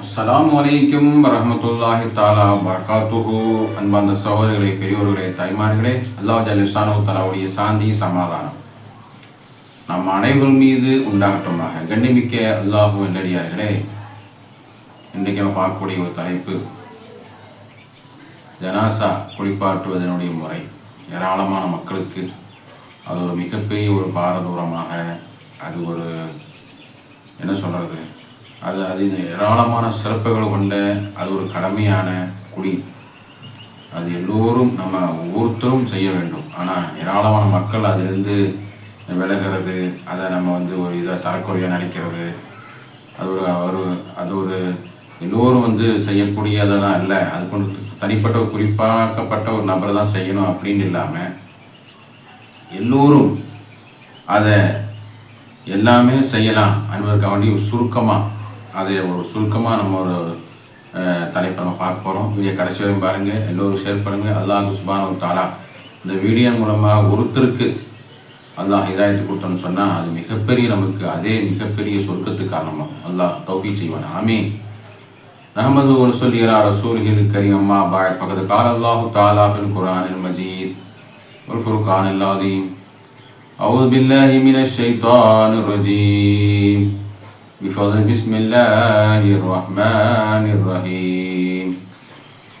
அஸ்லாம் வலைக்கும் வரமத்துல்லாஹி தாலா பரகாத்துஹு அன்பார்ந்த சகோதரர்களே பெரியோர்களே தாய்மார்களே அல்லாஹ் ஜலிசானு தலாவுடைய சாந்தி சமாதானம். நம் அனைவரும் மீது உண்டாகட்டுமாக கண்ணிமிக்க அல்லாஹு நல்லடியார்களே இன்றைக்கு நம்ம பார்க்கக்கூடிய ஒரு தலைப்பு ஜனாசா குளிப்பாட்டுவதனுடைய முறை. ஏராளமான மக்களுக்கு அது ஒரு மிகப்பெரிய ஒரு பாரதூரமாக அது ஒரு என்ன சொல்கிறது அது அது ஏராளமான சிறப்புகள் கொண்ட அது ஒரு கடமையான குடி. அது எல்லோரும் நம்ம ஒவ்வொருத்தரும் செய்ய வேண்டும். ஆனால் ஏராளமான மக்கள் அதிலிருந்து விலகிறது அதை நம்ம வந்து ஒரு இதை தரக்குறையாக நினைக்கிறது அது ஒரு ஒரு அது ஒரு எல்லோரும் வந்து செய்யக்கூடியதெல்லாம் இல்லை அது கொண்டு தனிப்பட்ட ஒரு குறிப்பாக்கப்பட்ட ஒரு நபரை தான் செய்யணும் அப்படின்னு இல்லாமல் எல்லோரும் அதை எல்லாமே செய்யலாம். என்பதற்காக வேண்டி சுருக்கமாக அதை ஒரு சுருக்கமாக நம்ம ஒரு அஹ், தலைப்பை நம்ம பார்க்க போகிறோம் வீடியோ கடைசி வரையும் பாருங்கள் எல்லோரும் ஷேர் பண்ணுங்கள் அல்லாஹ் சுபானு தாலா இந்த வீடியோ மூலமாக ஒருத்தருக்கு அல்லாஹ் ஹிதாயத்து கொடுத்தோன்னு சொன்னால் அது மிகப்பெரிய நமக்கு அதே மிகப்பெரிய சொர்க்கத்துக்கு காரணமாக அல்லாஹ் தௌபி செய்வான் ஆமீன் நஹமது ஒரு சொல்லியரா ரசூல்ஹில் கரீம் அம்மா பாய் பக்கத்து கால அல்லாஹு தாலா ஃபில் குர்ஆனில் மஜீத் والفرقان العظيم أعوذ بالله من الشيطان الرجيم بفضل بسم الله الرحمن الرحيم.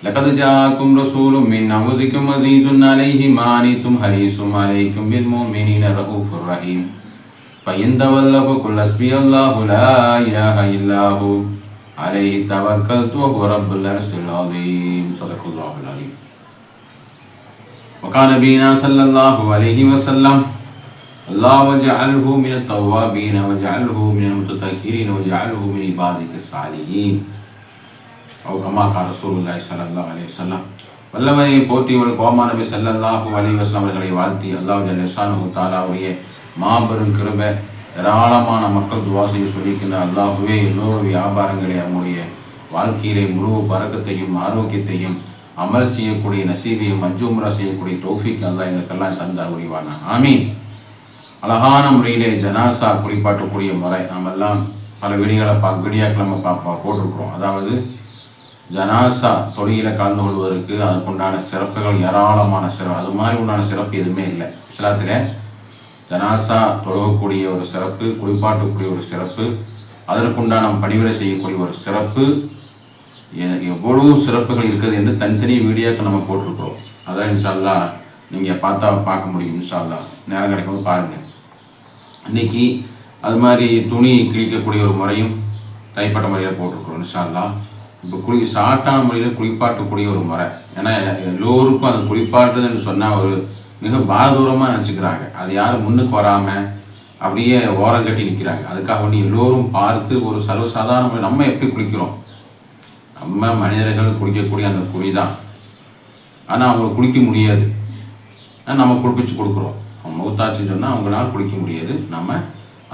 لقد جاءكم رسول من أنفسكم عزيز عليه ما عنتم حريص عليكم بالمؤمنين رؤوف رحيم. فإن تولوا فقل حسبي الله لا إله إلا هو. عليه توكلت وهو رب العرش العظيم. صدق الله العظيم. وقال نبينا صلى الله عليه وسلم الله وجعله من التوابين وجعله من المتطهرين وجعله من عبادك الصالحين أو كما قال رسول الله صلى الله عليه وسلم வல்லவரை போற்றியவள் கோமா நபி ஸல்லல்லாஹு அலைஹி வஸல்லம் அவர்களை வாழ்த்தி அல்லாஹ் ஜல்லஷானு தாலாவுடைய மாபெரும் கிருபை ஏராளமான மக்கள் துவா செய்ய சொல்லியிருக்கின்ற அல்லாஹுவே எல்லோரும் வியாபாரங்களை அவங்களுடைய வாழ்க்கையிலே முழு பறக்கத்தையும் ஆரோக்கியத்தையும் அமல் செய்யக்கூடிய நசீபையும் மஞ்சூமுரா செய்யக்கூடிய தோஃபிக் அல்லாஹ் எங்களுக்கெல்லாம் தந்தார் உரிவானா ஆமீன் அழகான முறையிலே ஜனாசா குறிப்பாட்டக்கூடிய முறை. நாம் எல்லாம் பல வீடியோகளை பா வீடியோக்களை நம்ம பா பா- போட்டிருக்கிறோம். அதாவது ஜனாசா தொழிலில் கலந்து கொள்வதற்கு அதுக்குண்டான சிறப்புகள் ஏராளமான சிறப்பு. அது மாதிரி உண்டான சிறப்பு எதுவுமே இல்லை. இஸ்லாத்தில் ஜனாசா தொழுகக்கூடிய ஒரு சிறப்பு குளிப்பாட்டக்கூடிய ஒரு சிறப்பு அதற்குண்டான பணிவிடை செய்யக்கூடிய ஒரு சிறப்பு எவ்வளவு சிறப்புகள் இருக்குது என்று தனித்தனி வீடியோக்கு நம்ம போட்டிருக்கிறோம். அதான் இன்ஷால்லா நீங்கள் பார்த்தா பார்க்க முடியும் இன்ஷால்லா நேரம் கிடைக்கும்போது பாருங்கள் இன்றைக்கி அது மாதிரி துணி கிழிக்கக்கூடிய ஒரு முறையும் தைப்பட்ட முறையில் போட்டிருக்கிறோம் இன்ஷால்லா இப்போ குளி ஷார்ட்டான முறையில் குளிப்பாட்டக்கூடிய ஒரு முறை. ஏன்னா எல்லோருக்கும் அது குளிப்பாட்டுதுன்னு சொன்னால் ஒரு மிக பாரதூரமாக நினச்சிக்கிறாங்க. அது யாரும் முன்னுக்கு வராமல் அப்படியே ஓரம் கட்டி நிற்கிறாங்க அதுக்காக வேண்டி எல்லோரும் பார்த்து ஒரு சர்வசாதாரண முறை நம்ம எப்படி குளிக்கிறோம்? நம்ம மனிதர்கள் குளிக்கக்கூடிய அந்த குழி தான் ஆனால் அவங்க குளிக்க முடியாது. நம்ம குளிப்பிச்சு கொடுக்குறோம். மௌத்தாச்சுன்னு சொன்னால் அவங்களால குளிக்க முடியாது. நம்ம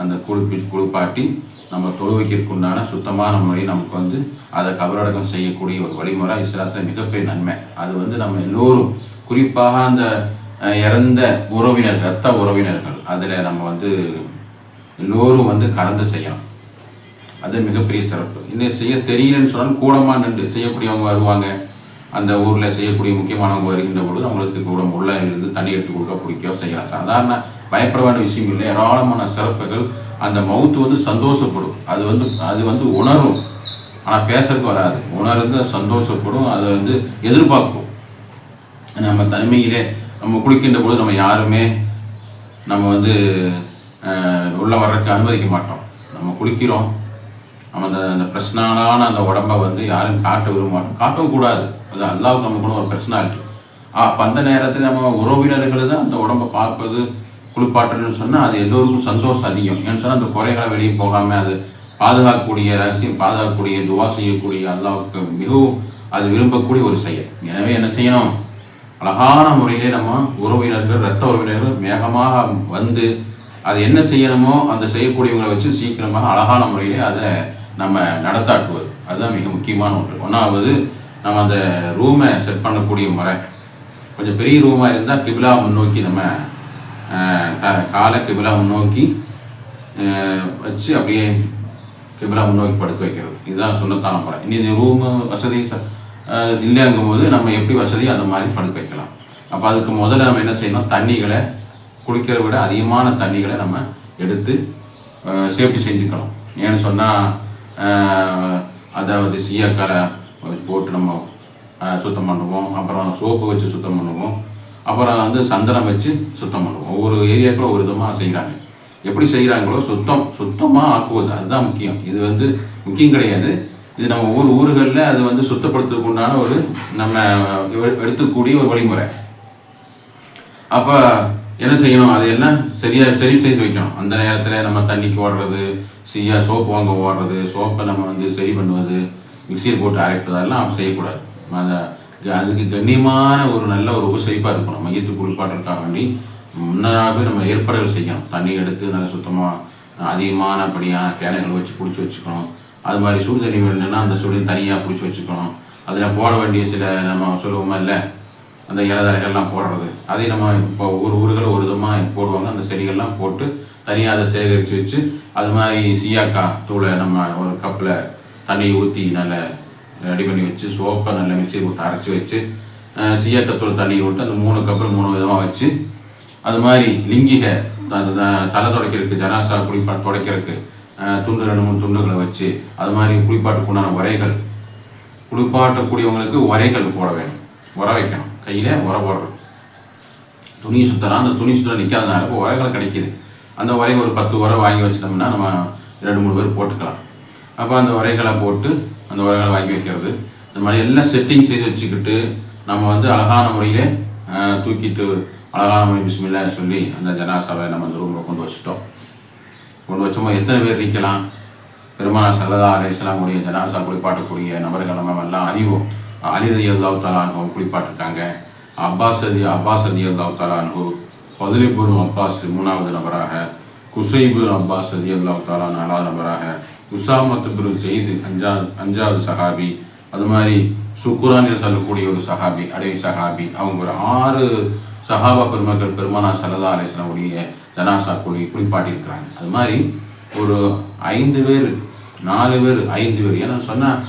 அந்த குளிப்பி குளிப்பாட்டி நம்ம தொழுவைக்கிற்கு உண்டான சுத்தமான முறை நமக்கு வந்து அதை கபரடக்கம் செய்யக்கூடிய ஒரு வழிமுறை இஸ்லாத்தில் மிகப்பெரிய நன்மை. அது வந்து நம்ம எல்லோரும் குறிப்பாக அந்த இறந்த உறவினர் ரத்த உறவினர்கள் அதில் நம்ம வந்து எல்லோரும் வந்து கலந்து செய்யணும். அது மிகப்பெரிய சிறப்பு. இன்னும் செய்ய தெரியலன்னு சொன்னால் கூடமாக நின்று செய்யக்கூடியவங்க வருவாங்க. அந்த ஊரில் செய்யக்கூடிய முக்கியமானவங்க வருகின்ற பொழுது அவங்களுக்கு கூட உள்ள இருந்து தண்ணி எடுத்து கொடுக்க பிடிக்கோ செய்யலாம். சாதாரண பயப்பட வேண்டிய விஷயம் இல்லை. ஏராளமான சிறப்புகள். அந்த மவுத்து வந்து சந்தோஷப்படும். அது வந்து அது வந்து உணரும். ஆனால் பேசுறதுக்கு வராது. உணர்ந்து சந்தோஷப்படும். அதை வந்து எதிர்பார்க்கும் நம்ம தனிமையிலே நம்ம குளிக்கின்ற பொழுது நம்ம யாருமே நம்ம வந்து உள்ளே உள்ள வர்றதுக்கு அனுமதிக்க மாட்டோம். நம்ம குளிக்கிறோம். நம்ம அந்த அந்த பிரச்சனான அந்த உடம்பை வந்து யாரும் காட்ட விரும்ப மாட்டோம். காட்டவும் கூடாது. அது அல்லாவுக்கு நமக்கு ஒரு பர்சனாலிட்டி அப்போ அந்த நேரத்தில் நம்ம உறவினர்கள் தான் அந்த உடம்பை பார்ப்பது குளிப்பாட்டுறதுன்னு சொன்னால் அது எல்லோருக்கும் சந்தோஷம் அதிகம். ஏன்னு சொன்னால் அந்த குறைகளை வெளியே போகாமல் அது பாதுகாக்கக்கூடிய ரகசியம் பாதுகாக்கக்கூடிய துவா செய்யக்கூடிய அல்லாவுக்கு மிகவும் அது விரும்பக்கூடிய ஒரு செயல். எனவே என்ன செய்யணும்? அழகான முறையிலே நம்ம உறவினர்கள் இரத்த உறவினர்கள் வேகமாக வந்து அது என்ன செய்யணுமோ அந்த செய்யக்கூடியவங்களை வச்சு சீக்கிரமாக அழகான முறையிலே அதை நம்ம நடத்தாட்டுவது அதுதான் மிக முக்கியமான ஒன்று. ஒன்றாவது நம்ம அந்த ரூமை செட் பண்ணக்கூடிய முறை. கொஞ்சம் பெரிய ரூமாக இருந்தால் கிபிலா முன்னோக்கி நம்ம த காலை கிபிலா முன்னோக்கி வச்சு அப்படியே கிபிலா முன்னோக்கி படுக்க வைக்கிறது. இதுதான் சொன்னத்தான முறை. இனி இந்த ரூமு வசதி ச- இல்லைங்கும் போது நம்ம எப்படி வசதியோ அந்த மாதிரி படுக்க வைக்கலாம். அப்போ அதுக்கு முதல்ல நம்ம என்ன செய்யணும்? தண்ணிகளை குளிக்கிறத விட அதிகமான தண்ணிகளை நம்ம எடுத்து சேஃப்டி செஞ்சுக்கணும். ஏன்னு சொன்னால் அதாவது சீயக்கரை போட்டு நம்ம சுத்தம் பண்ணுவோம். அப்புறம் சோப்பு வச்சு சுத்தம் பண்ணுவோம். அப்புறம் வந்து சந்தனம் வச்சு சுத்தம் பண்ணுவோம். ஒவ்வொரு ஏரியாக்களும் ஒரு விதமாக செய்கிறாங்க எப்படி செய்கிறாங்களோ சுத்தம் சுத்தமாக ஆக்குவது. அதுதான் முக்கியம். இது வந்து முக்கியம் கிடையாது. இது நம்ம ஒவ்வொரு ஊர்களில் அது வந்து சுத்தப்படுத்துறதுக்கு உண்டான ஒரு நம்ம எடுத்துக்கூடிய ஒரு வழிமுறை. அப்போ என்ன செய்யணும்? அது என்ன? சரியாக சரி செய்து வைக்கணும். அந்த நேரத்தில் நம்ம தண்ணிக்கு ஓடுறது சரியாக சோப்பு வாங்க ஓடுறது சோப்பை நம்ம வந்து சரி பண்ணுவது மிக்சியில் போட்டு அரைப்பதெல்லாம் அப்ப செய்யக்கூடாது. அந்த அதுக்கு கண்ணியமான ஒரு நல்ல ஒரு உபசரிப்பாக இருக்கணும். மையத்துக்கு குளிப்பாட்டுறதுக்காக வேண்டி முன்னதாகவே நம்ம ஏற்பாடுகள் செய்யணும். தண்ணி எடுத்து நல்லா சுத்தமாக அதிகமானபடியான கேனைகள் வச்சு பிடிச்சி வச்சுக்கணும். அது மாதிரி சுடு தண்ணி வேணும்னா அந்த சுடு தனியாக பிடிச்சி வச்சுக்கணும். அதில் போட வேண்டிய சில நம்ம சொல்லுவோமா இல்லை அந்த இலதலைகள்லாம் போடுறது. அதையும் நம்ம இப்போ ஒவ்வொரு ஊர்களும் ஒரு விதமாக போடுவாங்க. அந்த செடிகள்லாம் போட்டு தனியாக அதை சேகரித்து வச்சு அது மாதிரி சியாக்கா தூளை நம்ம ஒரு கப்பில் தண்ணி ஊற்றி நல்லா ரெடி பண்ணி வச்சு சோப்பை நல்லா மிக்சி போட்டு அரைச்சி வச்சு சீயக்கத்தூள் தண்ணியை தண்ணி விட்டு அந்த மூணு கப்பில் மூணு விதமாக வச்சு அது மாதிரி லிங்கிகை த- தலை துடைக்கிறதுக்கு ஜனாசா குளிப்பா துடைக்கிறதுக்கு துண்டு ரெண்டு மூணு துண்டுகளை வச்சு அது மாதிரி குளிப்பாட்டுக்குண்டான உரைகள். குளிப்பாட்டக்கூடியவங்களுக்கு உரைகள் போட வேணும். உர வைக்கணும். கையில் உர போடுறோம் துணி சுத்தலாம். அந்த துணி சுத்தம் நிற்காதனால இப்போ உரைகள் கிடைக்கிது. அந்த உரை ஒரு பத்து உரை வாங்கி வச்சிட்டோம்னா நம்ம ரெண்டு மூணு பேர் போட்டுக்கலாம். அப்போ அந்த உரைகளை போட்டு அந்த உரைகளை வாங்கி வைக்கிறது. இந்த மாதிரி எல்லாம் செட்டிங் செய்து வச்சுக்கிட்டு நம்ம வந்து அழகான முறையில் தூக்கிட்டு அழகான முறை பிஸ்மில்லா சொல்லி அந்த ஜனாசாவை நம்ம அந்த ரூமில் கொண்டு வச்சுட்டோம். கொண்டு வச்சோமோ எத்தனை பேர் நிற்கலாம் பெருமானா சல்லதா அலிஸ்லாமுடைய ஜனாசா குளிப்பாட்டக்கூடிய நபர்கள் நம்ம எல்லாம் அறிவோம். அலி ரதி அல்லாஹ் தாலானு குளிப்பாட்டிருக்காங்க. அப்பாஸ் அதி அப்பாஸ் அதி அல்லாஹ் தாலானு பதிலிபுரு அப்பாஸ் மூணாவது நபராக குசைபு அப்பாஸ் அதி அல்லாஹ் நாலாவது நபராக உசாமத்து பிரு செய்து அஞ்சா அஞ்சாவது சஹாபி. அது மாதிரி சுக்குரானில் சொல்லக்கூடிய ஒரு சஹாபி அடவி சஹாபி. அவங்க ஒரு ஆறு சஹாபா பெருமக்கள் பெருமானா சல்லா அலிஸ்லாமுடைய ஜனாசா குழி குளிப்பாட்டியிருக்கிறாங்க. அது மாதிரி ஒரு ஐந்து பேர் நாலு பேர் ஐந்து பேர். ஏன்னா சொன்னால்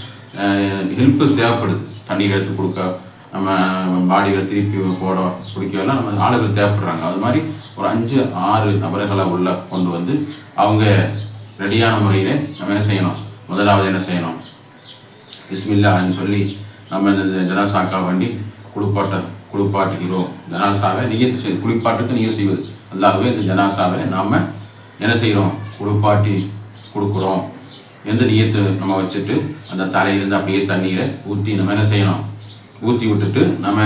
ஹெல்ப்பு தேவைப்படுது. தண்ணீர் எடுத்து கொடுக்க நம்ம பாடியில் திருப்பி போட பிடிக்கலாம் நம்ம ஆளுகள் தேவைப்படுறாங்க. அது மாதிரி ஒரு அஞ்சு ஆறு நபர்களை உள்ள கொண்டு வந்து அவங்க ரெடியான முறையில் நம்ம என்ன செய்யணும்? முதலாவது என்ன செய்யணும்? பிஸ்மில்லான்னு சொல்லி நம்ம இந்த ஜனாசாக்கா வண்டி குளிப்பாட்ட குளிப்பாட்டுகிறோம். ஜனாசாவை நியத்து செய் குளிப்பாட்டுக்கு நீங்க செய்வது. அல்லாகவே இந்த ஜனாசாவை நாம் என்ன செய்கிறோம் குளிப்பாட்டி கொடுக்குறோம். எந்த நீயத்து நம்ம வச்சுட்டு அந்த தலையிலேருந்து அப்படியே தண்ணீரை ஊற்றி நம்ம என்ன செய்யணும்? ஊற்றி விட்டுட்டு நம்ம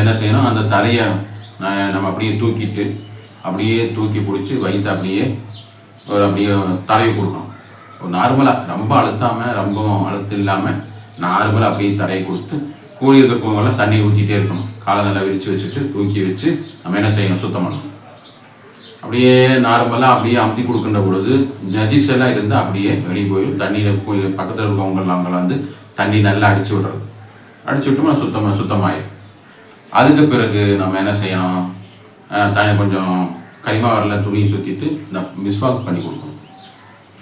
என்ன செய்யணும்? அந்த தலையை நம்ம அப்படியே தூக்கிட்டு அப்படியே தூக்கி பிடிச்சி வயிற்று அப்படியே ஒரு அப்படியே தடவி கொடுக்கணும். ஒரு நார்மலாக ரொம்ப அழுத்தாமல் ரொம்ப அழுத்து இல்லாமல் நார்மலாக அப்படியே தடவி கொடுத்து கூலி இருக்கிறவங்கள தண்ணி ஊற்றிட்டே இருக்கணும். காலை நல்லா விரித்து வச்சுட்டு தூக்கி வச்சு நம்ம என்ன செய்யணும்? சுத்தம் பண்ணணும். அப்படியே நார்மலாக அப்படியே அமுத்தி கொடுக்கின்ற பொழுது நஜிஸ் எல்லாம் இருந்தால் அப்படியே வெளியே போயிடும் தண்ணியில் போய் பக்கத்தில் இருக்கவங்க அவங்கள வந்து தண்ணி நல்லா அடிச்சு விடுறது அடிச்சு விட்டோம்னா சுத்தமாக சுத்தமாயிடும் அதுக்கு பிறகு நம்ம என்ன செய்யணும்? தண்ணி கொஞ்சம் கைமா வரல துணியை சுற்றிட்டு நான் மிஸ்வாக் பண்ணி கொடுக்கணும்.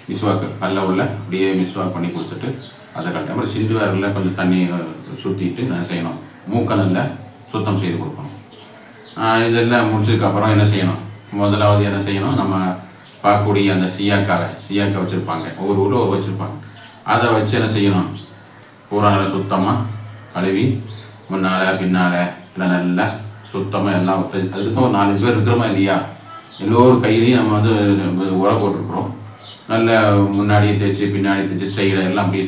மிஸ்வாக்கு கல்ல உள்ள அப்படியே மிஸ்வாக் பண்ணி கொடுத்துட்டு அதை கட்ட அப்புறம் சிந்து வரல கொஞ்சம் தண்ணி சுற்றிட்டு நான் செய்யணும்? மூக்கலில் சுத்தம் செய்து கொடுக்கணும். இதெல்லாம் முடிச்சதுக்கப்புறம் என்ன செய்யணும்? முதலாவது என்ன செய்யணும்? நம்ம பார்க்கக்கூடிய அந்த சியாக்காவை சியாக்கா வச்சுருப்பாங்க. ஒவ்வொரு ஊரில் ஒரு வச்சுருப்பாங்க. அதை வச்சு என்ன செய்யணும்? பூராங்களை சுத்தமாக கழுவி முன்னால் பின்னால் எல்லாம் நல்லா சுத்தமாக எல்லாம் அதுக்கும் ஒரு நாலு பேர் இருக்கிறோமா இல்லையா? எல்லோரும் கையிலையும் நம்ம வந்து உரம் போட்டிருக்கிறோம். நல்ல முன்னாடியே தேய்ச்சி பின்னாடி தேய்ச்சி சைடை எல்லாம் அப்படியே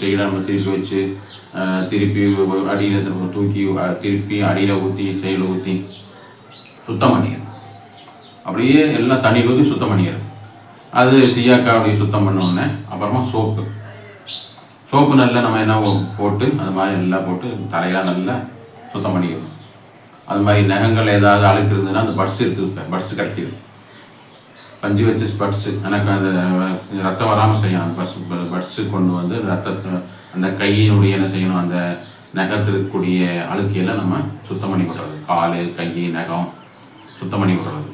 சைடாக நம்ம திருப்பி வச்சு திருப்பி அடியில் தூக்கி திருப்பி அடியில் ஊற்றி சைடில் ஊற்றி சுத்தம் பண்ணிடுது அப்படியே எல்லாம் தண்ணீர் ஊற்றி சுத்தம் பண்ணிடுது அது சீயாக்கா அப்படி சுத்தம் பண்ணோடனே அப்புறமா சோப்பு. சோப்பு நல்லா நம்ம என்ன போட்டு அது மாதிரி நல்லா போட்டு தலையெல்லாம் நல்லா சுத்தம் பண்ணிக்கிறோம் அது மாதிரி நகங்கள் ஏதாவது அழுக்கு இருந்ததுன்னா அந்த பட்ஸ் இருக்குது இப்போ பட்ஸ் கிடைக்கிது. பஞ்சு வச்சு பட்ஸு எனக்கு அந்த ரத்தம் வராமல் செய்யணும். அந்த பட்ஸ் பட்ஸு கொண்டு வந்து ரத்தத்தை அந்த கையினுடைய என்ன செய்யணும்? அந்த நகத்தில் இருக்கக்கூடிய அழுக்கையெல்லாம் நம்ம சுத்தம் பண்ணி விடுறது கால் கை நகம் சுத்தம் பண்ணி விடுறது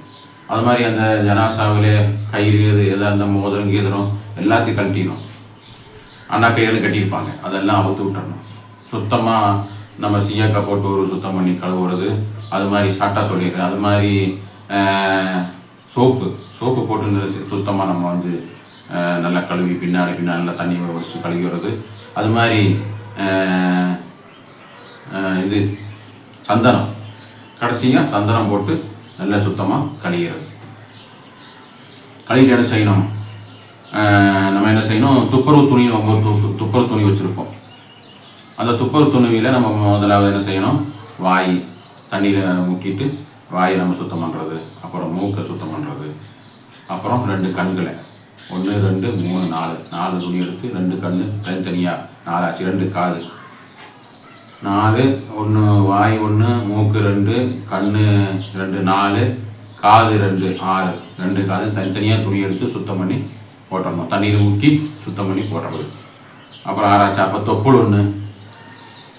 அது மாதிரி அந்த ஜனாசாவிலே கயிறு இது எதாக இருந்தால் மோதிரம் கீதரம் எல்லாத்தையும் கழட்டிடணும். அண்ணா கையில் கட்டியிருப்பாங்க. அதெல்லாம் அவுத்து விட்டுறணும். சுத்தமாக நம்ம சீயக்கா போட்டு ஒரு சுத்தம் பண்ணி கழுவுறது அது மாதிரி சாட்டா சொல்லிடுறது. அது மாதிரி சோப்பு. சோப்பு போட்டு சுத்தமாக நம்ம வந்து நல்லா கழுவி பின்னாடி பின்னாடி நல்லா தண்ணி வச்சு கழுவி அது மாதிரி இது சந்தனம். கடைசியாக சந்தனம் போட்டு நல்லா சுத்தமாக கழுகிறது கழுவிட்டு என்ன செய்யணும்? நம்ம என்ன செய்யணும்? துப்புரவு துணி நம்ம து- துப்புரவு துணி வச்சுருப்போம். அந்த துப்புரவு துணிவியில் நம்ம முதலாவது என்ன செய்யணும்? வாய் தண்ணியில் முக்கிட்டு வாயை நம்ம சுத்தம் பண்ணுறது அப்புறம் மூக்கை சுத்தம் பண்ணுறது அப்புறம் ரெண்டு கண்களை. ஒன்று ரெண்டு மூணு நாலு. நாலு துணி எடுத்து ரெண்டு கண் தனித்தனியாக நாலாச்சு ரெண்டு காது. நாலு ஒன்று வாய் ஒன்று மூக்கு ரெண்டு கண் ரெண்டு நாலு காது ரெண்டு ஆறு. ரெண்டு காது தனித்தனியாக துணி எடுத்து சுத்தம் பண்ணி போட்டுடணும் தண்ணியில் முக்கி சுத்தம் பண்ணி போடுறது அப்புறம் ஆறாச்சு அப்போ தொப்புள் ஒன்று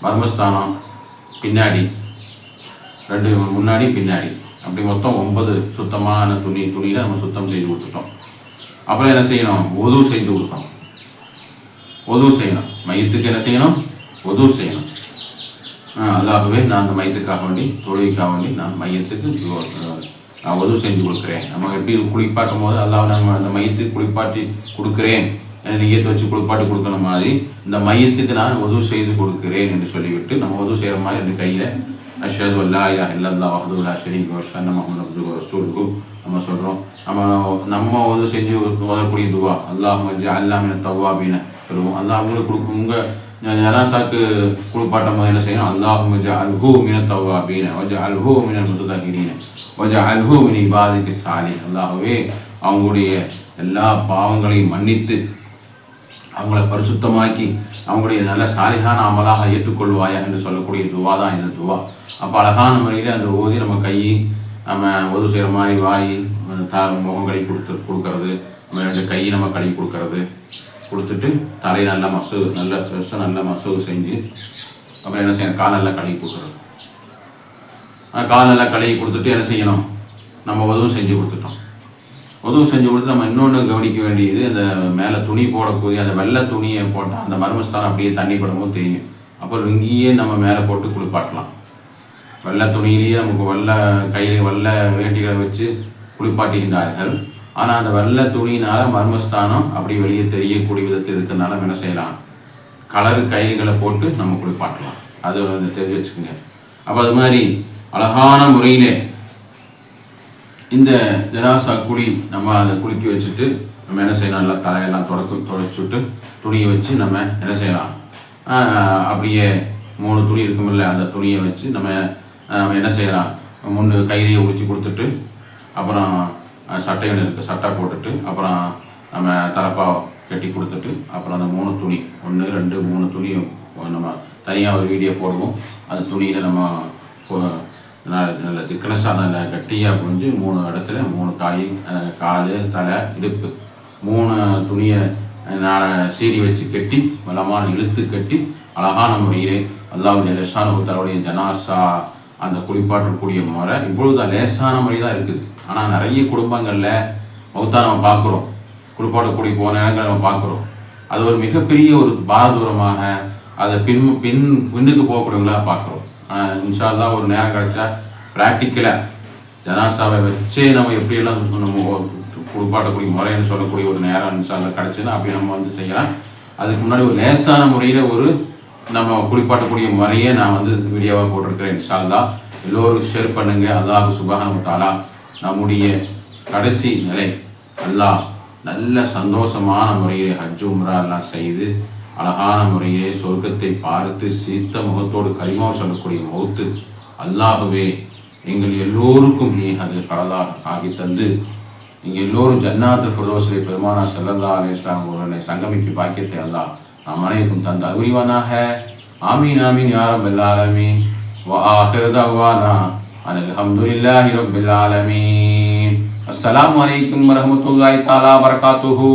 மர்மஸ்தானம் பின்னாடி. ரெண்டு முன்னாடி பின்னாடி. அப்படி மொத்தம் ஒன்பது சுத்தமான துணி துணியில் நம்ம சுத்தம் செய்து கொடுத்துட்டோம். அப்புறம் என்ன செய்யணும்? உதவு செய்து கொடுக்கணும். உதவு செய்யணும். மையத்துக்கு என்ன செய்யணும்? உதவு செய்யணும். அதாகவே நான் அந்த மையத்துக்காக வேண்டி தொழுகைக்காக வேண்டி நான் மையத்துக்கு நான் உதவு செஞ்சு கொடுக்குறேன். நம்ம எப்படி குளிப்பாட்டும் போது அல்லாஹ் நம்ம அந்த மையத்துக்கு குளிப்பாட்டி கொடுக்குறேன். நீயத்தை வச்சு குளிப்பாட்டி கொடுக்குற மாதிரி இந்த மையத்துக்கு நான் உதவு செய்து கொடுக்கிறேன் என்று சொல்லிவிட்டு நம்ம உதவு செய்கிற மாதிரி ரெண்டு கையில் அஷது அல்லா இலா இல்லல்லா வஹது லா ஷரீக வஷன்ன முஹம்மது நம்ம சொல்கிறோம் நம்ம நம்ம உதவு செஞ்சு உதவக்கூடிய துவா. அல்லாஹ் ஜஅல்னா மின தவ்வாபீன சொல்லுவோம். அல்லாஹ் உங்களுக்கு கொடுக்கும் உங்கள் ஜனாசாக்கு குளிப்பாட்டம் போது என்ன செய்யணும்? அல்லாஹும் அல்ஹூ மின தவ்வாபீன வஜஅல்ஹு மினல் ஒஜ அல்ஹூ மின் பாதிக்கு சாலி அல்லாஹுவே அவங்களுடைய எல்லா பாவங்களையும் மன்னித்து அவங்கள பரிசுத்தமாக்கி அவங்களுடைய நல்ல சாலிகான அமலாக ஏற்றுக்கொள்வாயா என்று சொல்லக்கூடிய துவா தான் இந்த துவா. அப்போ அழகான முறையில் அந்த ஓதி நம்ம கை நம்ம உதவு செய்கிற மாதிரி வாய் த முகம் கொடுத்து கொடுக்கறது நம்ம ரெண்டு கை நம்ம கழுவி கொடுக்கறது. கொடுத்துட்டு தலையை நல்லா மசூ நல்ல ஃப்ரெஷ்ஷாக நல்லா மசூ செஞ்சு அப்புறம் என்ன செய்யணும்? கால் நல்லா கழுவி கொடுக்குறது. கால் நல்லா கழுவி கொடுத்துட்டு என்ன செய்யணும்? நம்ம உதவும் செஞ்சு கொடுத்துட்டோம். உதவு செஞ்சு கொடுத்து நம்ம இன்னொன்று கவனிக்க வேண்டியது அந்த மேலே துணி போடக்கூடிய அந்த வெள்ளை துணியை போட்டால் அந்த மர்மஸ்தானம் அப்படியே தண்ணி படமும் தெரியும். அப்புறம் இங்கேயே நம்ம மேலே போட்டு குளிப்பாட்டலாம். வெள்ளை துணியிலேயே நமக்கு வெள்ளை கையில் வெள்ளை வேட்டிகளை வச்சு குளிப்பாட்டுகின்றார்கள். ஆனால் அந்த வெள்ளை துணியினால மர்மஸ்தானம் அப்படி வெளியே தெரியக்கூடிய விதத்தில் இருக்கிறதுனால என்ன செய்யலாம்? கலர் கயிறுகளை போட்டு நம்ம குளிப்பாட்டலாம். அது வந்து தெரிஞ்சு வச்சுக்கோங்க. அப்போ அது மாதிரி அழகான முறையிலே இந்த ஜனாசா குழி நம்ம அதை குலுக்கி வச்சுட்டு நம்ம என்ன செய்யலாம்? நல்லா தலையெல்லாம் தொடக்க தொடச்சுட்டு துணியை வச்சு நம்ம என்ன செய்யலாம்? அப்படியே மூணு துணி இருக்குமில்ல அந்த துணியை வச்சு நம்ம நம்ம என்ன செய்யலாம்? முன்னு கயிறையை ஊற்றி கொடுத்துட்டு அப்புறம் சட்டைகள் இருக்குது சட்டை போட்டுட்டு அப்புறம் நம்ம தலப்பா கட்டி கொடுத்துட்டு அப்புறம் அந்த மூணு துணி ஒன்று ரெண்டு மூணு துணியும் நம்ம தனியாக ஒரு வீடியோ போடுவோம். அந்த துணியில் நம்ம நல்ல நல்ல திக்னஸாக நல்ல கட்டியாக புரிஞ்சு மூணு இடத்துல மூணு காய் கால் தலை இடுப்பு. மூணு துணியை நாளை சீடி வச்சு கட்டி பலமான இழுத்து கட்டி அழகான முறையிலே அல்லாவுடைய லெசான உத்தரவுடைய ஜனாசா அந்த குளிப்பாற்றக்கூடிய முறை இப்பொழுது லேசான முறை தான் இருக்குது. ஆனால் நிறைய குடும்பங்களில் மௌத்தா நம்ம பார்க்குறோம். குளிப்பாட்டக்கூடிய போன இடங்களை நம்ம பார்க்குறோம். அது ஒரு மிகப்பெரிய ஒரு பாரதூரமாக அதை பின் பின் பின்னுக்கு போகக்கூடியவங்களாக பார்க்குறோம். இன்ஷால்லா ஒரு நேரம் கிடைச்சா ப்ராக்டிக்கலாக ஜனாசாவை வச்சே நம்ம எப்படியெல்லாம் நம்ம குளிப்பாட்டக்கூடிய முறைன்னு சொல்லக்கூடிய ஒரு நேரம் இன்ஷால்லா கிடச்சின்னா அப்படி நம்ம வந்து செய்யலாம். அதுக்கு முன்னாடி ஒரு லேசான முறையில் ஒரு நம்ம குளிப்பாட்டக்கூடிய முறையை நான் வந்து வீடியோவாக போட்டிருக்கிறேன் இன்ஷால்லா எல்லோரும் ஷேர் பண்ணுங்கள் அல்லாஹ் சுபஹானஹு தாலா நம்முடைய கடைசி நிலை. அல்லாஹ் நல்ல சந்தோஷமான முறையில் ஹஜ் உம்ரா எல்லாம் செய்து அழகான முறையே சொர்க்கத்தை பார்த்து சீர்த்த முகத்தோடு கரிமம் சொல்லக்கூடிய முகத்து அல்லாகவே எங்கள் எல்லோருக்கும் நீ அது கடலாக ஆகி தந்து நீங்கள் எல்லோரும் ஜன்னாத்து பிரதோசரை பெருமானா செல்லல்லா அலிஸ்லாம் ஒருவனை சங்கமிக்கு பாக்கியத்தை அல்லா நாம் அனைவருக்கும் தந்த அகுரிவானாக ஆமீன் ஆமீன் யாரம் எல்லாலமீன் வா ஆஹிரதாவானா அனல் அஹமதுல்லாஹி ரபில் ஆலமீன். அஸ்ஸலாமு அலைக்கும் வரஹமத்துல்லாஹி தஆலா வரகாத்துஹு